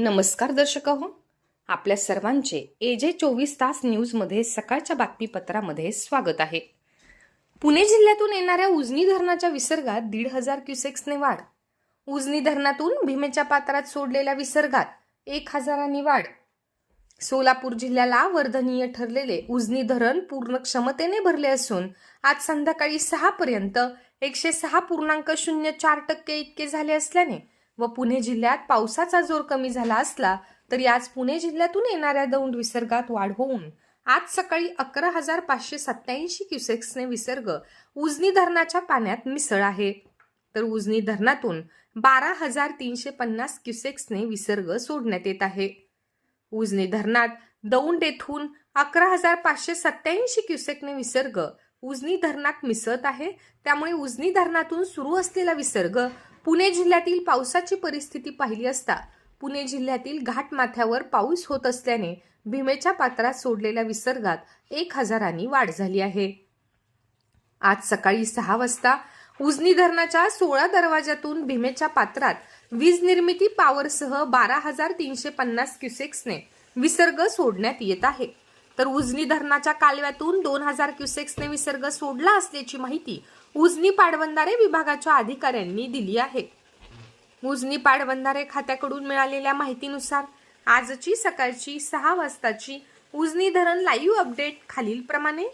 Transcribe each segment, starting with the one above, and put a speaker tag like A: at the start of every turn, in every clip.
A: नमस्कार दर्शक हो आपल्या सर्वांचे ए जे चोवीस तास न्यूजमध्ये सकाळच्या बातमीपत्रामध्ये स्वागत आहे. पुणे जिल्ह्यातून येणाऱ्या उजनी धरणाच्या विसर्गात दीड हजार क्युसेक्सने वाढ. उजनी धरणातून भीमेच्या पात्रात सोडलेल्या विसर्गात एक हजारांनी वाढ. सोलापूर जिल्ह्याला वर्धनीय ठरलेले उजनी धरण पूर्ण क्षमतेने भरले असून आज संध्याकाळी सहा पर्यंत एकशे सहा पूर्णांक शून्य चार टक्के इतके झाले असल्याने व पुणे जिल्ह्यात पावसाचा जोर कमी झाला असला तरी आज पुणे जिल्ह्यातून येणाऱ्या दौंड विसर्गात वाढ होऊन आज सकाळी अकरा हजार पाचशे सत्याऐंशी क्युसेक्सने विसर्ग उजनी धरणाच्या पाण्यात मिसळ आहे. तर उजनी धरणातून बारा हजार तीनशे पन्नास क्युसेक्सने विसर्ग सोडण्यात येत आहे. उजनी धरणात दौंड येथून अकरा हजार पाचशे सत्याऐंशी क्युसेकने विसर्ग उजनी धरणात मिसळत आहे. त्यामुळे उजनी धरणातून सुरू असलेला विसर्ग पुणे जिल्ह्यातील पावसाची परिस्थिती पाहिली असता पुणे जिल्ह्यातील घाटमाथ्यावर पाऊस होत असल्याने भीमेच्या पात्रात सोडलेल्या विसर्गात एक हजारांनी वाढ झाली आहे. आज सकाळी सहा वाजता उजनी धरणाच्या सोळा दरवाजातून भीमेच्या पात्रात वीज निर्मिती पॉवरसह बारा हजार तीनशे पन्नास क्युसेक्सने विसर्ग सोडण्यात येत आहे. तर उजनी धरणाच्या कालव्यातून दोन हजार क्युसेक्सने विसर्ग सोडला असल्याची माहिती उजनी पाटबंधारे विभागाच्या अधिकाऱ्यांनी दिली आहे. उजनी पाटबंधारे खात्याकडून मिळालेल्या माहितीनुसार आजची सकाळची सहा वाजताची उजनी धरण लाईव्ह अपडेट खालीलप्रमाणे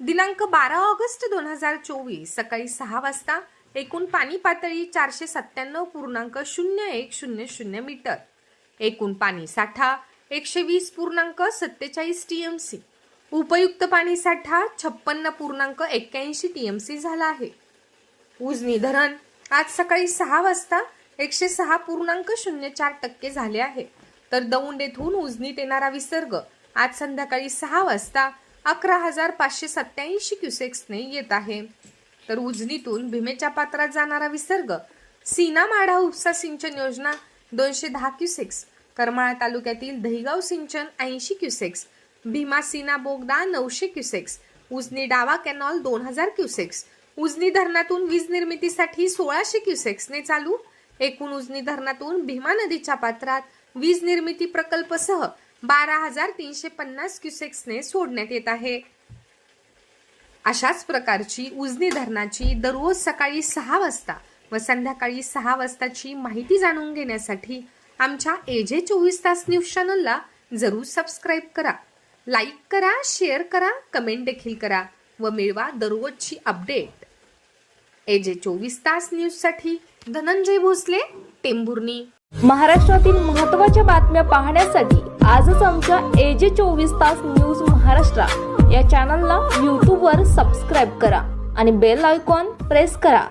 A: दिनांक बारा ऑगस्ट दोन हजार चोवीस सकाळी सहा वाजता एकूण पाणी पातळी चारशे सत्त्याण्णव पूर्णांक शून्य एक शून्य शून्य मीटर. एकूण पाणी साठा एकशे वीस पूर्णांक सत्तेचाळीस टीएमसी. उपयुक्त पाणी साठा छप्पन्न पूर्णांक एक्क्याऐंशी टीएमसी झाला आहे. उजनी धरण आज सकाळी सहा वाजता एकशे सहा पूर्णांक शून्य चार टक्के झाले आहे. तर दौंड येथून उजनीत येणारा विसर्ग. आज संध्याकाळी सहा वाजता अकरा हजार पाचशे सत्याऐंशी क्युसेक्सने येत आहे. तर उजनीतून भीमेच्या पात्रात जाणारा विसर्ग. सीना माढा उपसा सिंचन योजना दोनशे दहा क्युसेक्स. करमाळा तालुक्यातील दहिगाव सिंचन ऐंशी क्युसेक्स. भीमासीना बोगदा नऊशे क्युसेक्स. उजनी डावा कॅनॉल दोन हजार क्युसेक्स. उजनी धरणातून वीज निर्मितीसाठी सोळाशे क्युसेक्सने चालू. एकूण उजनी धरणातून भीमा नदीच्या पात्रात वीज निर्मिती प्रकल्पसह बारा हजार तीनशे पन्नास क्युसेक्सने सोडण्यात येत आहे. अशाच प्रकारची उजनी धरणाची दररोज सकाळी सहा वाजता व संध्याकाळी सहा वाजताची माहिती जाणून घेण्यासाठी आमच्या एजे चोवीस तास न्यूज चॅनलला जरूर सबस्क्राईब करा. लाईक करा शेअर करा कमेंट देखील करा व मिळवा दररोजची अपडेट एजे चोवीस तास न्यूजसाठी धनंजय भोसले टेंभुर्णी.
B: महाराष्ट्रातील महत्त्वाच्या बातम्या पाहण्यासाठी आजच आमच्या एजे चोवीस तास न्यूज महाराष्ट्र या चॅनलला यूट्यूबवर सबस्क्राईब करा आणि बेल आयकॉन प्रेस करा.